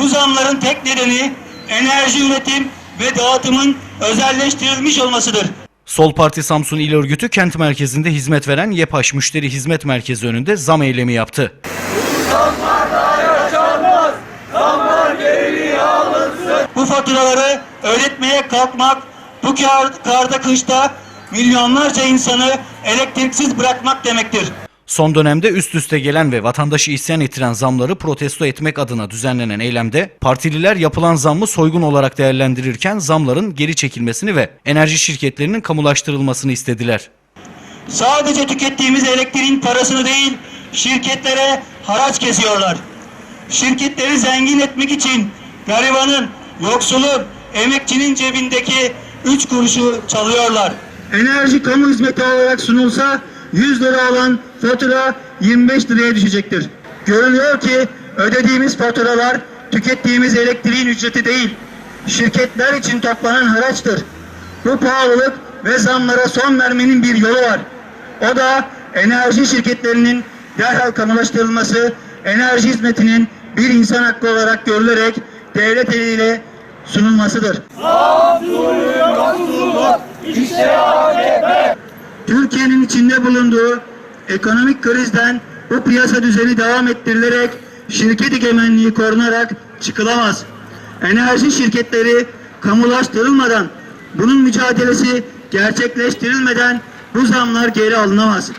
Bu zamların tek nedeni enerji üretim ve dağıtımın özelleştirilmiş olmasıdır. Sol Parti Samsun İl Örgütü kent merkezinde hizmet veren YEPAŞ Müşteri Hizmet Merkezi önünde zam eylemi yaptı. Bu faturaları ödetmeye kalkmak, bu kar, karda kışta milyonlarca insanı elektriksiz bırakmak demektir. Son dönemde üst üste gelen ve vatandaşı isyan ettiren zamları protesto etmek adına düzenlenen eylemde partililer yapılan zammı soygun olarak değerlendirirken zamların geri çekilmesini ve enerji şirketlerinin kamulaştırılmasını istediler. Sadece tükettiğimiz elektriğin parasını değil, şirketlere haraç kesiyorlar. Şirketleri zengin etmek için garibanın, yoksulun, emekçinin cebindeki 3 kuruşu çalıyorlar. Enerji kamu hizmeti olarak sunulsa 100 lira olan fatura 25 liraya düşecektir. Görülüyor ki ödediğimiz faturalar tükettiğimiz elektriğin ücreti değil, şirketler için toplanan haraçtır. Bu pahalılık ve zamlara son vermenin bir yolu var. O da enerji şirketlerinin derhal kamulaştırılması, enerji hizmetinin bir insan hakkı olarak görülerek devlet eliyle sunulmasıdır. Türkiye'nin içinde bulunduğu ekonomik krizden bu piyasa düzeni devam ettirilerek şirket egemenliği korunarak çıkılamaz. Enerji şirketleri kamulaştırılmadan, bunun mücadelesi gerçekleştirilmeden bu zamlar geri alınamaz.